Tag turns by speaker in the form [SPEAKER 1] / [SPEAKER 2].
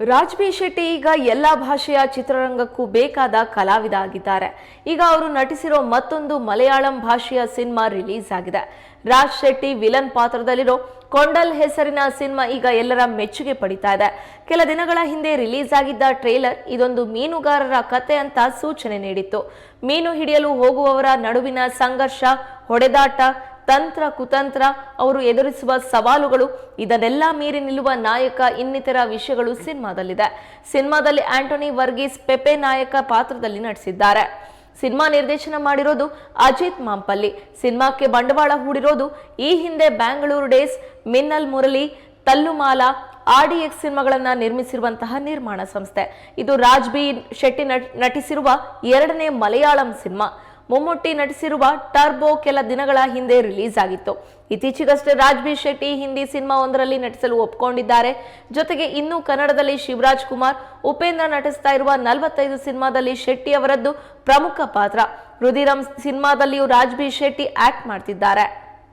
[SPEAKER 1] Raj B Shetty ಈಗ ಎಲ್ಲ ಭಾಷೆಯ ಚಿತ್ರರಂಗಕ್ಕೂ ಬೇಕಾದ ಕಲಾವಿದ ಆಗಿದ್ದಾರೆ ಈಗ ಅವರು ನಟಿಸಿರೋ ಮತ್ತೊಂದು ಮಲಯಾಳಂ ಭಾಷೆಯ ಸಿನಿಮಾ ರಿಲೀಸ್ ಆಗಿದೆ. ರಾಜ್ ಶೆಟ್ಟಿ ವಿಲನ್ ಪಾತ್ರದಲ್ಲಿರೋ ಕೊಂಡಲ್ ಹೆಸರಿನ ಸಿನಿಮಾ ಈಗ ಎಲ್ಲರ ಮೆಚ್ಚುಗೆ ಪಡಿತಾ ಇದೆ. ಕೆಲ ದಿನಗಳ ಹಿಂದೆ ರಿಲೀಸ್ ಆಗಿದ್ದ ಟ್ರೇಲರ್ ಇದೊಂದು ಮೀನುಗಾರರ ಕತೆ ಅಂತ ಸೂಚನೆ ನೀಡಿತ್ತು. ಮೀನು ಹಿಡಿಯಲು ಹೋಗುವವರ ನಡುವಿನ ಸಂಘರ್ಷ, ಹೊಡೆದಾಟ ತಂತ್ರ, ಕುತಂತ್ರ, ಅವರು ಎದುರಿಸುವ ಸವಾಲುಗಳು, ಇದನ್ನೆಲ್ಲ ಮೀರಿ ನಿಲ್ಲುವ ನಾಯಕ ಇನ್ನಿತರ ವಿಷಯಗಳು ಸಿನಿಮಾದಲ್ಲಿದೆ. ಸಿನಿಮಾದಲ್ಲಿ ಆಂಟೋನಿ ವರ್ಗೀಸ್ ಪೆಪೆ ನಾಯಕ ಪಾತ್ರದಲ್ಲಿ ನಟಿಸಿದ್ದಾರೆ. ಸಿನಿಮಾ ನಿರ್ದೇಶನ ಮಾಡಿರೋದು ಅಜಿತ್ ಮಾಂಪಲ್ಲಿ. ಸಿನಿಮಾಕ್ಕೆ ಬಂಡವಾಳ ಹೂಡಿರೋದು ಈ ಹಿಂದೆ ಬ್ಯಾಂಗ್ಳೂರು ಡೇಸ್, ಮಿನ್ನಲ್ ಮುರಳಿ, ತಲ್ಲುಮಾಲ ಆರ್ಡಿಎಕ್ಸ್ ಸಿನಿಮಾಗಳನ್ನ ನಿರ್ಮಿಸಿರುವಂತಹ ನಿರ್ಮಾಣ ಸಂಸ್ಥೆ. ಇದು ರಾಜ್ಬಿ ಶೆಟ್ಟಿ ನಟ್- ನಟಿಸಿರುವ ಎರಡನೇ ಮಲಯಾಳಂ ಸಿನಿಮಾ. ಮಮ್ಮೂಟಿ ನಟಿಸಿರುವ ಟರ್ಬೋ ಕೆಲ ದಿನಗಳ ಹಿಂದೆ ರಿಲೀಸ್ ಆಗಿತ್ತು. ಇತ್ತೀಚೆಗಷ್ಟೇ ರಾಜ್ ಬಿ ಶೆಟ್ಟಿ ಹಿಂದಿ ಸಿನಿಮಾ ಒಂದರಲ್ಲಿ ನಟಿಸಲು ಒಪ್ಕೊಂಡಿದ್ದಾರೆ. ಜೊತೆಗೆ ಇನ್ನು ಕನ್ನಡದಲ್ಲಿ ಶಿವರಾಜ್ ಕುಮಾರ್, ಉಪೇಂದ್ರ ನಟಿಸ್ತಾ ಇರುವ ನಲವತ್ತೈದು ಸಿನಿಮಾದಲ್ಲಿ ಶೆಟ್ಟಿ ಅವರದ್ದು ಪ್ರಮುಖ ಪಾತ್ರ. ರುದಿರಂ ಸಿನಿಮಾದಲ್ಲಿಯೂ ರಾಜ್ಬಿ ಶೆಟ್ಟಿ ಆಕ್ಟ್ ಮಾಡ್ತಿದ್ದಾರೆ.